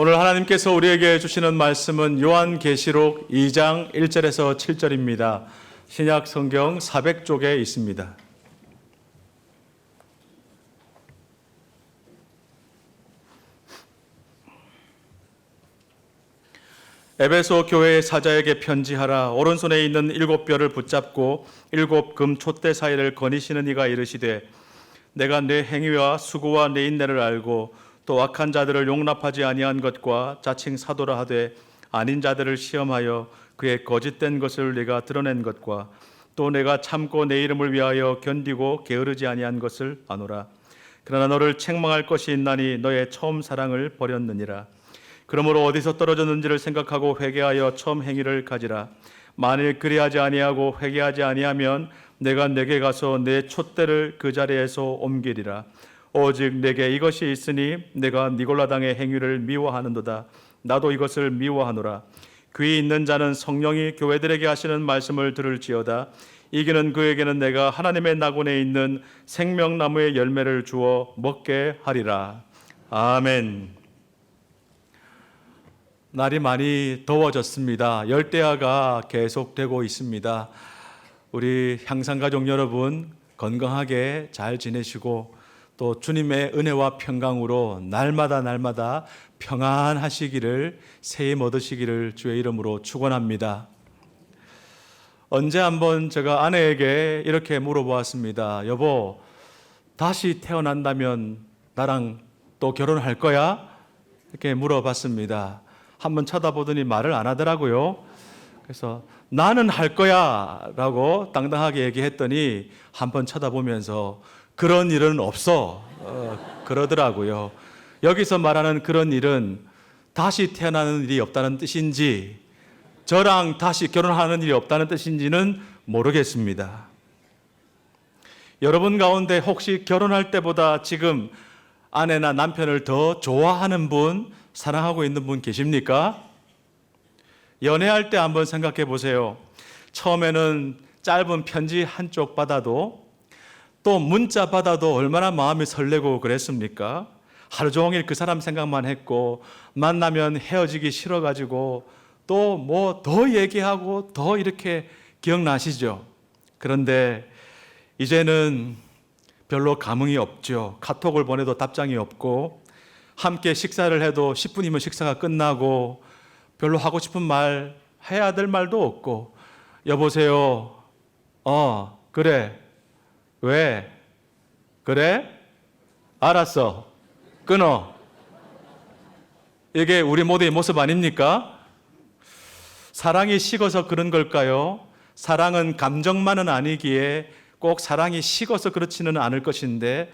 오늘 하나님께서 우리에게 주시는 말씀은 요한계시록 2장 1절에서 7절입니다. 신약 성경 400쪽에 있습니다. 에베소 교회의 사자에게 편지하라 오른손에 있는 일곱 뼈를 붙잡고 일곱 금 촛대 사이를 거니시는 이가 이르시되 내가 내 행위와 수고와 내 인내를 알고 또 악한 자들을 용납하지 아니한 것과 자칭 사도라 하되 아닌 자들을 시험하여 그의 거짓된 것을 내가 드러낸 것과 또 내가 참고 내 이름을 위하여 견디고 게으르지 아니한 것을 아노라. 그러나 너를 책망할 것이 있나니 너의 처음 사랑을 버렸느니라. 그러므로 어디서 떨어졌는지를 생각하고 회개하여 처음 행위를 가지라. 만일 그리하지 아니하고 회개하지 아니하면 내가 내게 가서 내 촛대를 그 자리에서 옮기리라 오직 내게 이것이 있으니 내가 니골라당의 행위를 미워하는도다. 나도 이것을 미워하노라. 귀 있는 자는 성령이 교회들에게 하시는 말씀을 들을지어다. 이기는 그에게는 내가 하나님의 낙원에 있는 생명나무의 열매를 주어 먹게 하리라. 아멘. 날이 많이 더워졌습니다. 열대야가 계속되고 있습니다. 우리 향상가족 여러분 건강하게 잘 지내시고 또 주님의 은혜와 평강으로 날마다 날마다 평안하시기를 새해 얻으시기를 주의 이름으로 축원합니다. 언제 한번 제가 아내에게 이렇게 물어보았습니다. 여보, 다시 태어난다면 나랑 또 결혼할 거야? 이렇게 물어봤습니다. 한번 쳐다보더니 말을 안 하더라고요. 그래서 나는 할 거야 라고 당당하게 얘기했더니 한번 쳐다보면서 그런 일은 없어. 어, 그러더라고요. 여기서 말하는 그런 일은 다시 태어나는 일이 없다는 뜻인지 저랑 다시 결혼하는 일이 없다는 뜻인지는 모르겠습니다. 여러분 가운데 혹시 결혼할 때보다 지금 아내나 남편을 더 좋아하는 분, 사랑하고 있는 분 계십니까? 연애할 때 한번 생각해 보세요. 처음에는 짧은 편지 한 쪽 받아도 또 문자 받아도 얼마나 마음이 설레고 그랬습니까? 하루 종일 그 사람 생각만 했고 만나면 헤어지기 싫어가지고 또 뭐 더 얘기하고 더 이렇게 기억나시죠? 그런데 이제는 별로 감흥이 없죠. 카톡을 보내도 답장이 없고 함께 식사를 해도 10분이면 식사가 끝나고 별로 하고 싶은 말 해야 될 말도 없고 여보세요. 어, 그래. 왜? 그래? 알았어. 끊어. 이게 우리 모두의 모습 아닙니까? 사랑이 식어서 그런 걸까요? 사랑은 감정만은 아니기에 꼭 사랑이 식어서 그렇지는 않을 것인데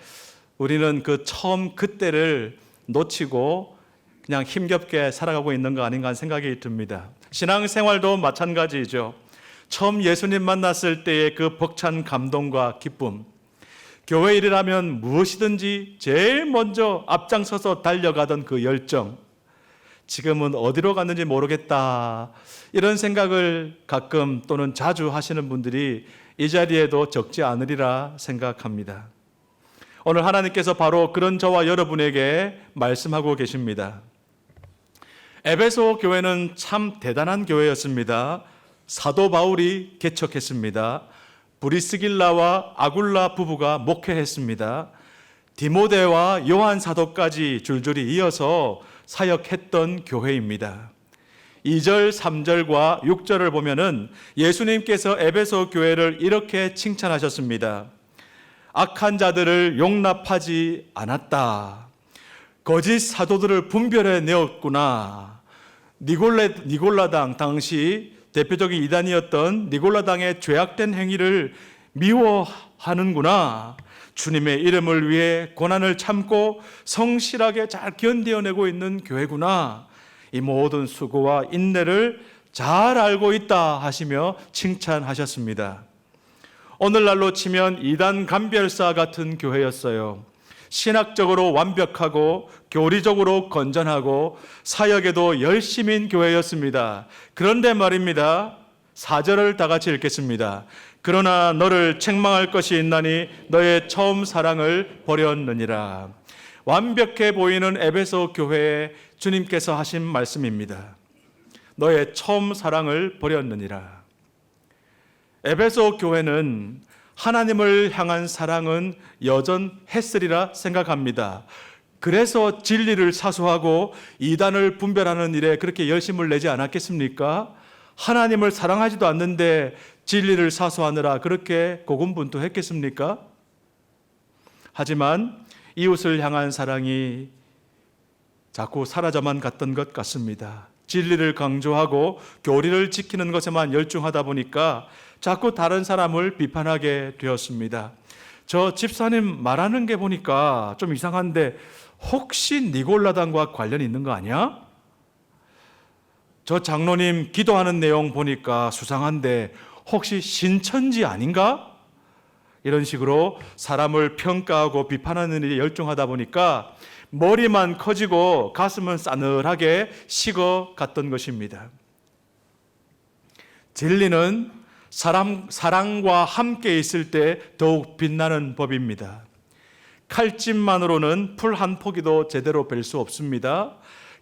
우리는 그 처음 그때를 놓치고 그냥 힘겹게 살아가고 있는 거 아닌가 하는 생각이 듭니다. 신앙생활도 마찬가지죠. 처음 예수님 만났을 때의 그 벅찬 감동과 기쁨. 교회 일이라면 무엇이든지 제일 먼저 앞장서서 달려가던 그 열정. 지금은 어디로 갔는지 모르겠다. 이런 생각을 가끔 또는 자주 하시는 분들이 이 자리에도 적지 않으리라 생각합니다. 오늘 하나님께서 바로 그런 저와 여러분에게 말씀하고 계십니다. 에베소 교회는 참 대단한 교회였습니다. 사도 바울이 개척했습니다. 브리스길라와 아굴라 부부가 목회했습니다. 디모데와 요한 사도까지 줄줄이 이어서 사역했던 교회입니다. 2절, 3절과 6절을 보면은 예수님께서 에베소 교회를 이렇게 칭찬하셨습니다. 악한 자들을 용납하지 않았다. 거짓 사도들을 분별해 내었구나. 니골레, 니골라당 당시 대표적인 이단이었던 니골라당의 죄악된 행위를 미워하는구나. 주님의 이름을 위해 고난을 참고 성실하게 잘 견뎌내고 있는 교회구나. 이 모든 수고와 인내를 잘 알고 있다 하시며 칭찬하셨습니다. 오늘날로 치면 이단 감별사 같은 교회였어요. 신학적으로 완벽하고 교리적으로 건전하고 사역에도 열심인 교회였습니다. 그런데 말입니다. 사절을 다 같이 읽겠습니다. 그러나 너를 책망할 것이 있나니 너의 처음 사랑을 버렸느니라. 완벽해 보이는 에베소 교회에 주님께서 하신 말씀입니다. 너의 처음 사랑을 버렸느니라. 에베소 교회는 하나님을 향한 사랑은 여전했으리라 생각합니다. 그래서 진리를 사수하고 이단을 분별하는 일에 그렇게 열심을 내지 않았겠습니까? 하나님을 사랑하지도 않는데 진리를 사수하느라 그렇게 고군분투했겠습니까? 하지만 이웃을 향한 사랑이 자꾸 사라져만 갔던 것 같습니다. 진리를 강조하고 교리를 지키는 것에만 열중하다 보니까 자꾸 다른 사람을 비판하게 되었습니다. 저 집사님 말하는 게 보니까 좀 이상한데 혹시 니골라당과 관련 있는 거 아니야? 저 장로님 기도하는 내용 보니까 수상한데 혹시 신천지 아닌가? 이런 식으로 사람을 평가하고 비판하는 일에 열중하다 보니까 머리만 커지고 가슴은 싸늘하게 식어 갔던 것입니다. 진리는 사람, 사랑과 함께 있을 때 더욱 빛나는 법입니다. 칼집만으로는 풀 한 포기도 제대로 벨수 없습니다.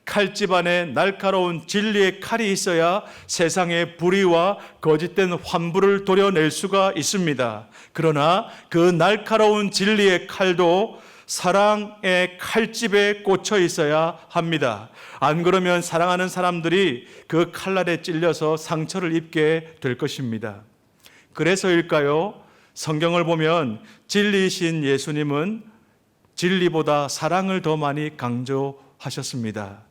칼집 안에 날카로운 진리의 칼이 있어야 세상의 불의와 거짓된 환부를 도려낼 수가 있습니다. 그러나 그 날카로운 진리의 칼도 사랑의 칼집에 꽂혀 있어야 합니다. 안 그러면 사랑하는 사람들이 그 칼날에 찔려서 상처를 입게 될 것입니다. 그래서일까요? 성경을 보면 진리이신 예수님은 진리보다 사랑을 더 많이 강조하셨습니다.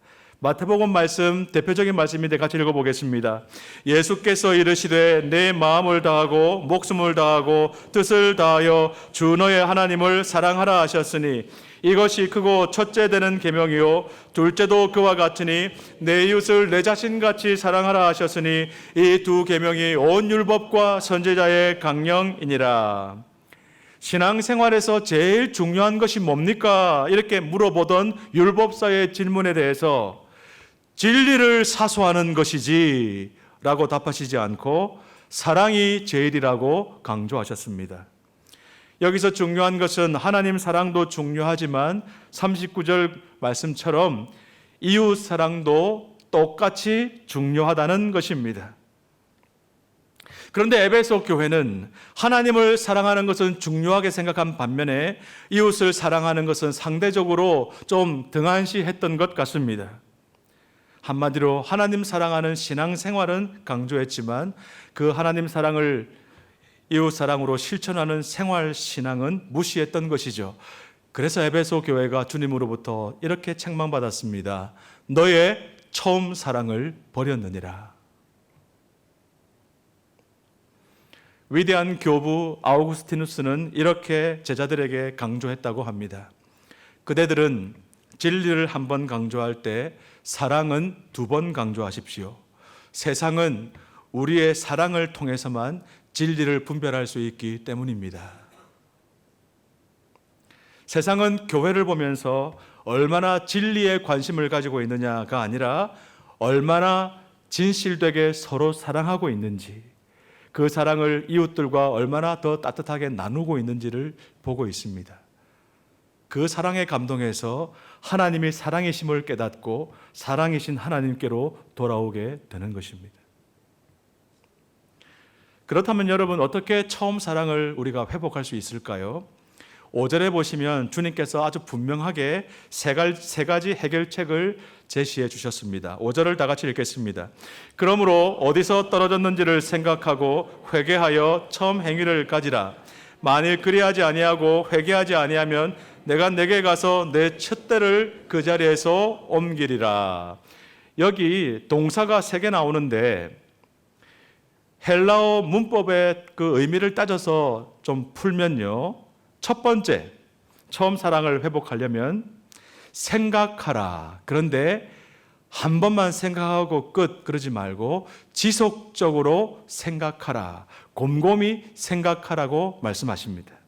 마태복음 말씀 대표적인 말씀인데 같이 읽어보겠습니다. 예수께서 이르시되 내 마음을 다하고 목숨을 다하고 뜻을 다하여 주 너의 하나님을 사랑하라 하셨으니 이것이 크고 첫째 되는 계명이요 둘째도 그와 같으니 내 이웃을 내 자신 같이 사랑하라 하셨으니 이 두 계명이 온 율법과 선제자의 강령이니라. 신앙생활에서 제일 중요한 것이 뭡니까? 이렇게 물어보던 율법사의 질문에 대해서 진리를 사수하는 것이지 라고 답하시지 않고 사랑이 제일이라고 강조하셨습니다. 여기서 중요한 것은 하나님 사랑도 중요하지만 39절 말씀처럼 이웃 사랑도 똑같이 중요하다는 것입니다. 그런데 에베소 교회는 하나님을 사랑하는 것은 중요하게 생각한 반면에 이웃을 사랑하는 것은 상대적으로 좀 등한시했던 것 같습니다. 한마디로 하나님 사랑하는 신앙 생활은 강조했지만 그 하나님 사랑을 이웃 사랑으로 실천하는 생활 신앙은 무시했던 것이죠. 그래서 에베소 교회가 주님으로부터 이렇게 책망받았습니다. 너의 처음 사랑을 버렸느니라. 위대한 교부 아우구스티누스는 이렇게 제자들에게 강조했다고 합니다. 그대들은 진리를 한 번 강조할 때 사랑은 두 번 강조하십시오. 세상은 우리의 사랑을 통해서만 진리를 분별할 수 있기 때문입니다. 세상은 교회를 보면서 얼마나 진리에 관심을 가지고 있느냐가 아니라 얼마나 진실되게 서로 사랑하고 있는지 그 사랑을 이웃들과 얼마나 더 따뜻하게 나누고 있는지를 보고 있습니다. 그 사랑에 감동해서 하나님이 사랑이심을 깨닫고 사랑이신 하나님께로 돌아오게 되는 것입니다. 그렇다면 여러분 어떻게 처음 사랑을 우리가 회복할 수 있을까요? 5절에 보시면 주님께서 아주 분명하게 세 가지 해결책을 제시해 주셨습니다. 5절을 다 같이 읽겠습니다. 그러므로 어디서 떨어졌는지를 생각하고 회개하여 처음 행위를 가지라. 만일 그리하지 아니하고 회개하지 아니하면 내가 내게 가서 내 첫대를 그 자리에서 옮기리라. 여기 동사가 세 개 나오는데 헬라어 문법의 그 의미를 따져서 좀 풀면요. 첫 번째, 처음 사랑을 회복하려면 생각하라. 그런데 한 번만 생각하고 끝 그러지 말고 지속적으로 생각하라. 곰곰이 생각하라고 말씀하십니다.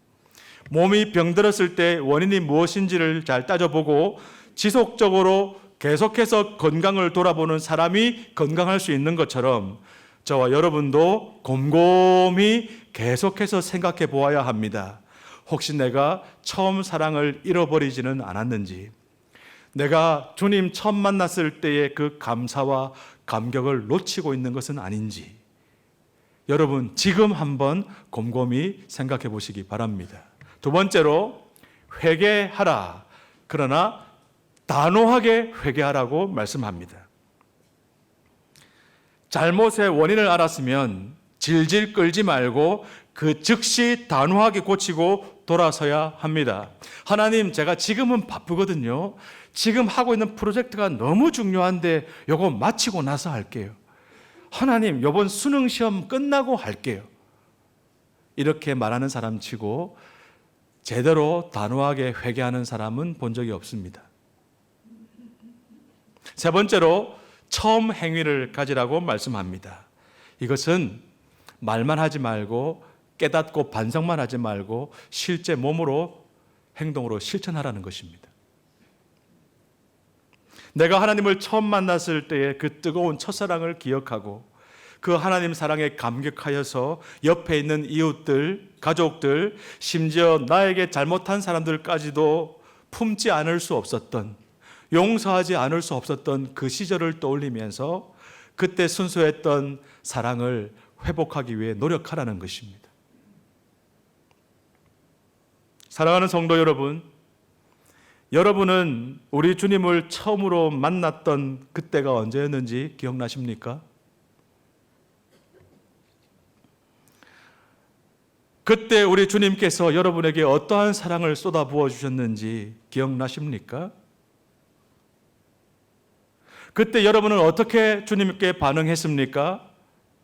몸이 병들었을 때 원인이 무엇인지를 잘 따져보고 지속적으로 계속해서 건강을 돌아보는 사람이 건강할 수 있는 것처럼 저와 여러분도 곰곰이 계속해서 생각해 보아야 합니다. 혹시 내가 처음 사랑을 잃어버리지는 않았는지, 내가 주님 처음 만났을 때의 그 감사와 감격을 놓치고 있는 것은 아닌지, 여러분 지금 한번 곰곰이 생각해 보시기 바랍니다. 두 번째로 회개하라. 그러나 단호하게 회개하라고 말씀합니다. 잘못의 원인을 알았으면 질질 끌지 말고 그 즉시 단호하게 고치고 돌아서야 합니다. 하나님, 제가 지금은 바쁘거든요. 지금 하고 있는 프로젝트가 너무 중요한데 요거 마치고 나서 할게요. 하나님, 요번 수능 시험 끝나고 할게요. 이렇게 말하는 사람 치고 제대로 단호하게 회개하는 사람은 본 적이 없습니다. 세 번째로 처음 행위를 가지라고 말씀합니다. 이것은 말만 하지 말고 깨닫고 반성만 하지 말고 실제 몸으로 행동으로 실천하라는 것입니다. 내가 하나님을 처음 만났을 때의 그 뜨거운 첫사랑을 기억하고 그 하나님 사랑에 감격하여서 옆에 있는 이웃들, 가족들, 심지어 나에게 잘못한 사람들까지도 품지 않을 수 없었던 용서하지 않을 수 없었던 그 시절을 떠올리면서 그때 순수했던 사랑을 회복하기 위해 노력하라는 것입니다. 사랑하는 성도 여러분, 여러분은 우리 주님을 처음으로 만났던 그때가 언제였는지 기억나십니까? 그때 우리 주님께서 여러분에게 어떠한 사랑을 쏟아부어 주셨는지 기억나십니까? 그때 여러분은 어떻게 주님께 반응했습니까?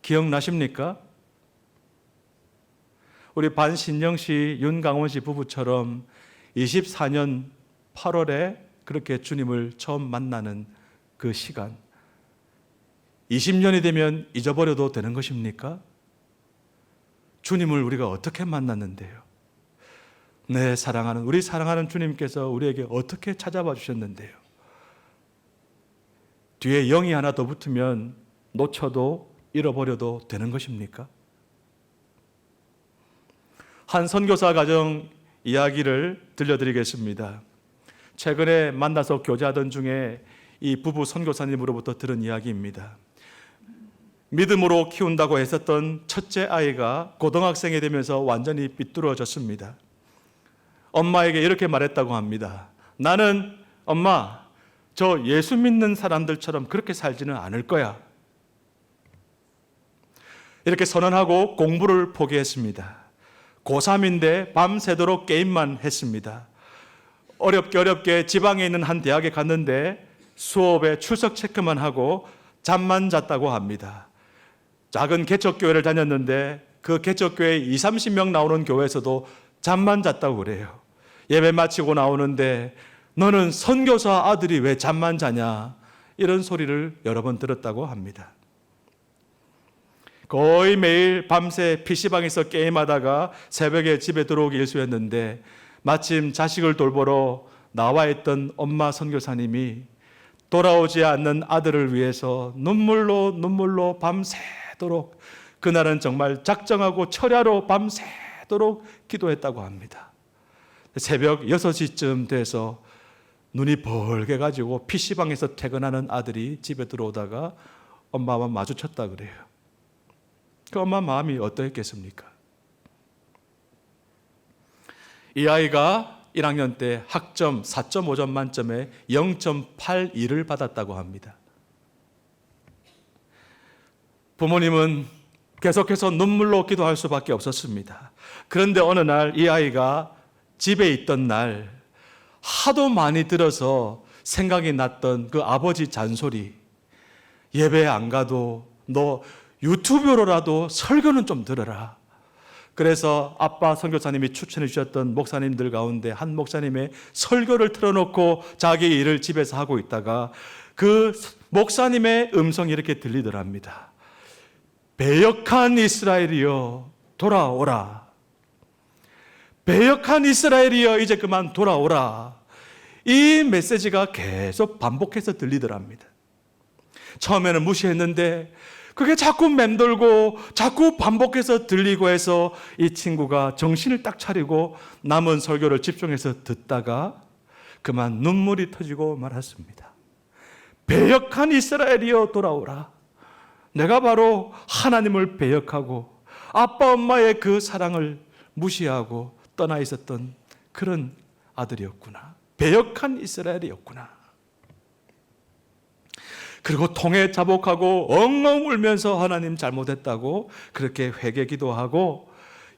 기억나십니까? 우리 반신영 씨, 윤강원 씨 부부처럼 24년 8월에 그렇게 주님을 처음 만나는 그 시간. 20년이 되면 잊어버려도 되는 것입니까? 주님을 우리가 어떻게 만났는데요? 내 사랑하는, 우리 사랑하는 주님께서 우리에게 어떻게 찾아와 주셨는데요? 뒤에 영이 하나 더 붙으면 놓쳐도 잃어버려도 되는 것입니까? 한 선교사 가정 이야기를 들려드리겠습니다. 최근에 만나서 교제하던 중에 이 부부 선교사님으로부터 들은 이야기입니다. 믿음으로 키운다고 했었던 첫째 아이가 고등학생이 되면서 완전히 삐뚤어졌습니다. 엄마에게 이렇게 말했다고 합니다. 나는 엄마, 저 예수 믿는 사람들처럼 그렇게 살지는 않을 거야. 이렇게 선언하고 공부를 포기했습니다. 고3인데 밤새도록 게임만 했습니다. 어렵게 어렵게 지방에 있는 한 대학에 갔는데 수업에 출석 체크만 하고 잠만 잤다고 합니다. 작은 개척교회를 다녔는데 그 개척교회 2, 30명 나오는 교회에서도 잠만 잤다고 그래요. 예배 마치고 나오는데 너는 선교사 아들이 왜 잠만 자냐? 이런 소리를 여러 번 들었다고 합니다. 거의 매일 밤새 PC방에서 게임하다가 새벽에 집에 들어오기 일수였는데 마침 자식을 돌보러 나와 있던 엄마 선교사님이 돌아오지 않는 아들을 위해서 눈물로 눈물로 밤새 도록 그날은 정말 작정하고 철야로 밤새도록 기도했다고 합니다. 새벽 6시쯤 돼서 눈이 벌게 가지고 PC방에서 퇴근하는 아들이 집에 들어오다가 엄마와 마주쳤다 그래요. 그 엄마 마음이 어떠했겠습니까? 이 아이가 1학년 때 학점 4.5점 만점에 0.82를 받았다고 합니다. 부모님은 계속해서 눈물로 기도할 수밖에 없었습니다. 그런데 어느 날 이 아이가 집에 있던 날 하도 많이 들어서 생각이 났던 그 아버지 잔소리 예배 안 가도 너 유튜브로라도 설교는 좀 들어라. 그래서 아빠 선교사님이 추천해 주셨던 목사님들 가운데 한 목사님의 설교를 틀어놓고 자기 일을 집에서 하고 있다가 그 목사님의 음성이 이렇게 들리더랍니다. 배역한 이스라엘이여 돌아오라. 배역한 이스라엘이여 이제 그만 돌아오라. 이 메시지가 계속 반복해서 들리더랍니다. 처음에는 무시했는데 그게 자꾸 맴돌고 자꾸 반복해서 들리고 해서 이 친구가 정신을 딱 차리고 남은 설교를 집중해서 듣다가 그만 눈물이 터지고 말았습니다. 배역한 이스라엘이여 돌아오라. 내가 바로 하나님을 배역하고 아빠 엄마의 그 사랑을 무시하고 떠나 있었던 그런 아들이었구나. 배역한 이스라엘이었구나. 그리고 통해 자복하고 엉엉 울면서 하나님 잘못했다고 그렇게 회개 기도하고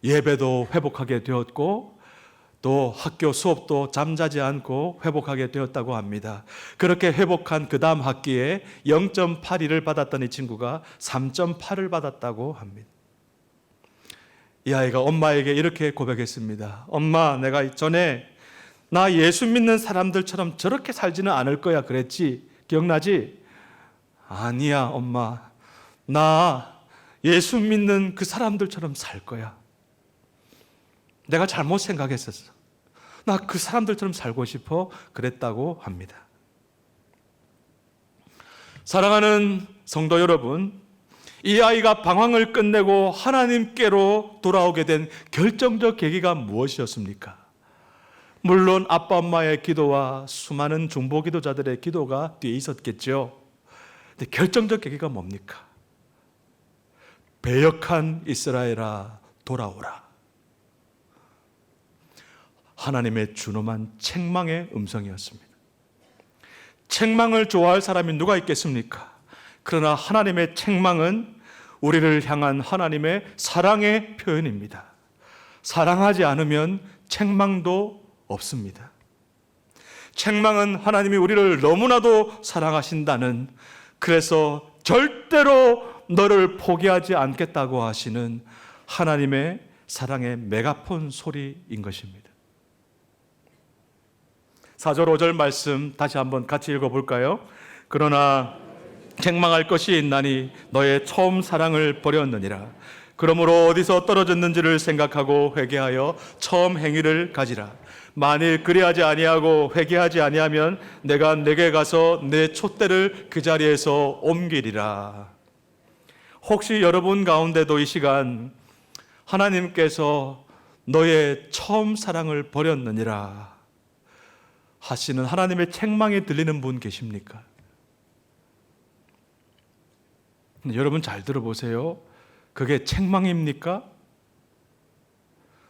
예배도 회복하게 되었고 또 학교 수업도 잠자지 않고 회복하게 되었다고 합니다. 그렇게 회복한 그 다음 학기에 0.82를 받았던 이 친구가 3.8을 받았다고 합니다. 이 아이가 엄마에게 이렇게 고백했습니다. 엄마, 내가 전에 나 예수 믿는 사람들처럼 저렇게 살지는 않을 거야 그랬지. 기억나지? 아니야, 엄마. 나 예수 믿는 그 사람들처럼 살 거야. 내가 잘못 생각했었어. 나 그 사람들처럼 살고 싶어 그랬다고 합니다. 사랑하는 성도 여러분, 이 아이가 방황을 끝내고 하나님께로 돌아오게 된 결정적 계기가 무엇이었습니까? 물론 아빠 엄마의 기도와 수많은 중보 기도자들의 기도가 뒤에 있었겠죠. 근데 결정적 계기가 뭡니까? 배역한 이스라엘아 돌아오라. 하나님의 준엄한 책망의 음성이었습니다. 책망을 좋아할 사람이 누가 있겠습니까? 그러나 하나님의 책망은 우리를 향한 하나님의 사랑의 표현입니다. 사랑하지 않으면 책망도 없습니다. 책망은 하나님이 우리를 너무나도 사랑하신다는 그래서 절대로 너를 포기하지 않겠다고 하시는 하나님의 사랑의 메가폰 소리인 것입니다. 4절 5절 말씀 다시 한번 같이 읽어 볼까요? 그러나 책망할 것이 있나니 너의 처음 사랑을 버렸느니라. 그러므로 어디서 떨어졌는지를 생각하고 회개하여 처음 행위를 가지라. 만일 그리하지 아니하고 회개하지 아니하면 내가 내게 가서 내 촛대를 그 자리에서 옮기리라. 혹시 여러분 가운데도 이 시간 하나님께서 너의 처음 사랑을 버렸느니라 하시는 하나님의 책망에 들리는 분 계십니까? 여러분 잘 들어보세요. 그게 책망입니까?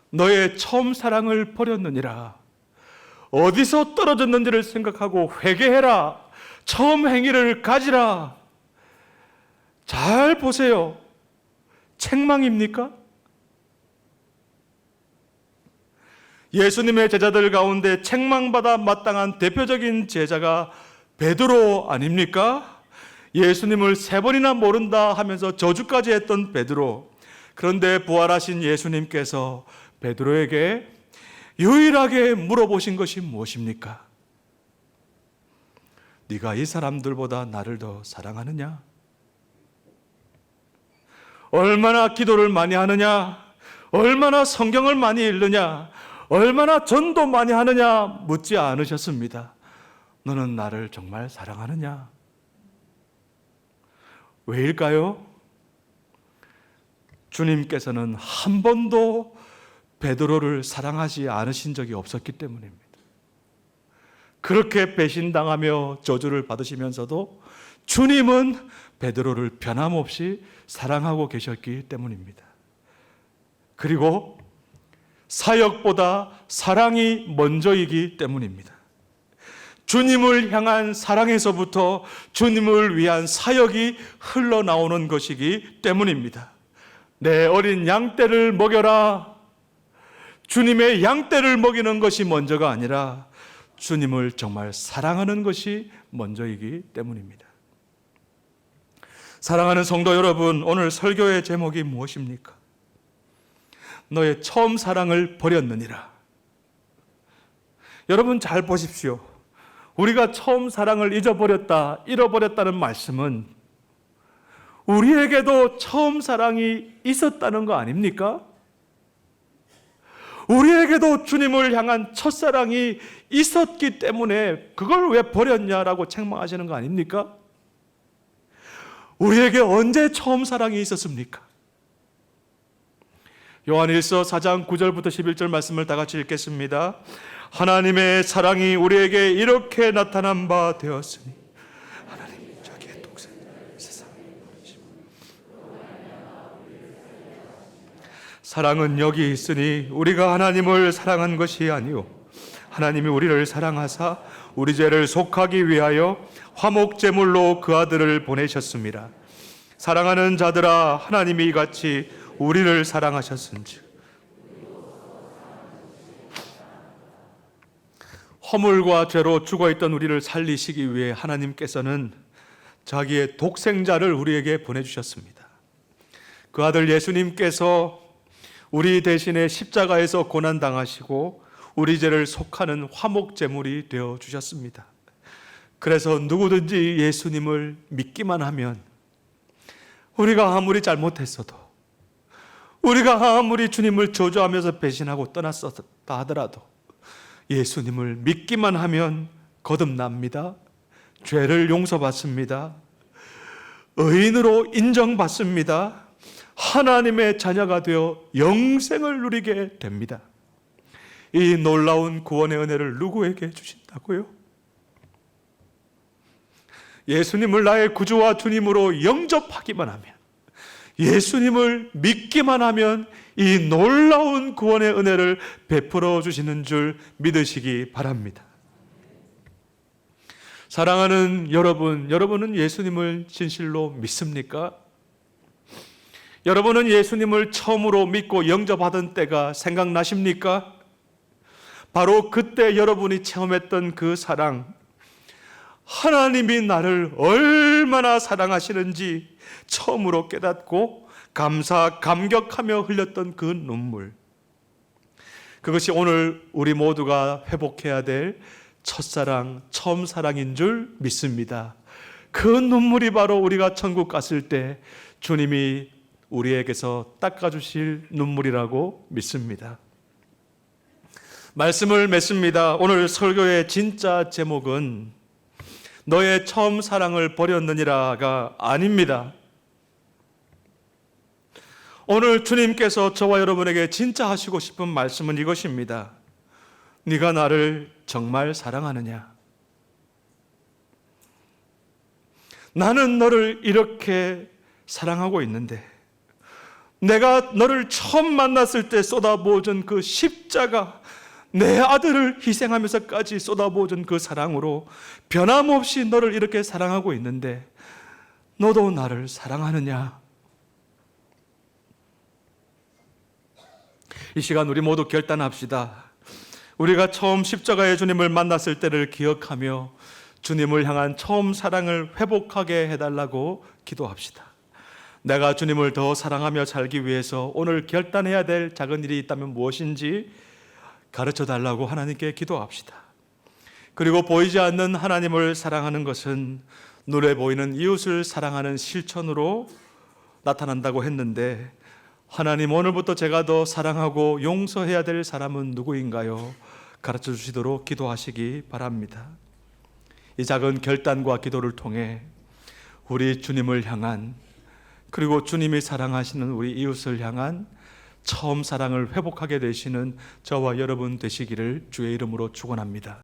너의 처음 사랑을 버렸느니라. 어디서 떨어졌는지를 생각하고 회개해라. 처음 행위를 가지라. 잘 보세요. 책망입니까? 예수님의 제자들 가운데 책망받아 마땅한 대표적인 제자가 베드로 아닙니까? 예수님을 세 번이나 모른다 하면서 저주까지 했던 베드로. 그런데 부활하신 예수님께서 베드로에게 유일하게 물어보신 것이 무엇입니까? 네가 이 사람들보다 나를 더 사랑하느냐? 얼마나 기도를 많이 하느냐? 얼마나 성경을 많이 읽느냐? 얼마나 전도 많이 하느냐? 묻지 않으셨습니다. 너는 나를 정말 사랑하느냐? 왜일까요? 주님께서는 한 번도 베드로를 사랑하지 않으신 적이 없었기 때문입니다. 그렇게 배신당하며 저주를 받으시면서도 주님은 베드로를 변함없이 사랑하고 계셨기 때문입니다. 그리고 사역보다 사랑이 먼저이기 때문입니다. 주님을 향한 사랑에서부터 주님을 위한 사역이 흘러나오는 것이기 때문입니다. 내 어린 양떼를 먹여라. 주님의 양떼를 먹이는 것이 먼저가 아니라 주님을 정말 사랑하는 것이 먼저이기 때문입니다. 사랑하는 성도 여러분, 오늘 설교의 제목이 무엇입니까? 너의 처음 사랑을 버렸느니라. 여러분 잘 보십시오. 우리가 처음 사랑을 잊어버렸다, 잃어버렸다는 말씀은 우리에게도 처음 사랑이 있었다는 거 아닙니까? 우리에게도 주님을 향한 첫사랑이 있었기 때문에 그걸 왜 버렸냐라고 책망하시는 거 아닙니까? 우리에게 언제 처음 사랑이 있었습니까? 요한일서 4장 9절부터 11절 말씀을 다 같이 읽겠습니다. 하나님의 사랑이 우리에게 이렇게 나타난 바 되었으니 사랑은 여기 있으니 우리가 하나님을 사랑한 것이 아니요 하나님이 우리를 사랑하사 우리 죄를 속하기 위하여 화목 제물로 그 아들을 보내셨습니다. 사랑하는 자들아 하나님이 이같이 우리를 사랑하셨은즉 허물과 죄로 죽어 있던 우리를 살리시기 위해 하나님께서는 자기의 독생자를 우리에게 보내 주셨습니다. 그 아들 예수님께서 우리 대신에 십자가에서 고난 당하시고 우리 죄를 속하는 화목 제물이 되어 주셨습니다. 그래서 누구든지 예수님을 믿기만 하면 우리가 아무리 잘못했어도 우리가 아무리 주님을 저주하면서 배신하고 떠났었다 하더라도 예수님을 믿기만 하면 거듭납니다. 죄를 용서받습니다. 의인으로 인정받습니다. 하나님의 자녀가 되어 영생을 누리게 됩니다. 이 놀라운 구원의 은혜를 누구에게 주신다고요? 예수님을 나의 구주와 주님으로 영접하기만 하면, 예수님을 믿기만 하면 이 놀라운 구원의 은혜를 베풀어 주시는 줄 믿으시기 바랍니다. 사랑하는 여러분, 여러분은 예수님을 진실로 믿습니까? 여러분은 예수님을 처음으로 믿고 영접하던 때가 생각나십니까? 바로 그때 여러분이 체험했던 그 사랑, 하나님이 나를 얼마나 사랑하시는지 처음으로 깨닫고 감사, 감격하며 흘렸던 그 눈물. 그것이 오늘 우리 모두가 회복해야 될 첫사랑, 처음 사랑인 줄 믿습니다. 그 눈물이 바로 우리가 천국 갔을 때 주님이 우리에게서 닦아주실 눈물이라고 믿습니다. 말씀을 맺습니다. 오늘 설교의 진짜 제목은 너의 처음 사랑을 버렸느니라가 아닙니다. 오늘 주님께서 저와 여러분에게 진짜 하시고 싶은 말씀은 이것입니다. 네가 나를 정말 사랑하느냐? 나는 너를 이렇게 사랑하고 있는데 내가 너를 처음 만났을 때 쏟아부어준 그 십자가 내 아들을 희생하면서까지 쏟아부어준 그 사랑으로 변함없이 너를 이렇게 사랑하고 있는데 너도 나를 사랑하느냐? 이 시간 우리 모두 결단합시다. 우리가 처음 십자가의 주님을 만났을 때를 기억하며 주님을 향한 처음 사랑을 회복하게 해달라고 기도합시다. 내가 주님을 더 사랑하며 살기 위해서 오늘 결단해야 될 작은 일이 있다면 무엇인지 가르쳐 달라고 하나님께 기도합시다. 그리고 보이지 않는 하나님을 사랑하는 것은 눈에 보이는 이웃을 사랑하는 실천으로 나타난다고 했는데 하나님 오늘부터 제가 더 사랑하고 용서해야 될 사람은 누구인가요? 가르쳐 주시도록 기도하시기 바랍니다. 이 작은 결단과 기도를 통해 우리 주님을 향한 그리고 주님이 사랑하시는 우리 이웃을 향한 처음 사랑을 회복하게 되시는 저와 여러분 되시기를 주의 이름으로 축원합니다.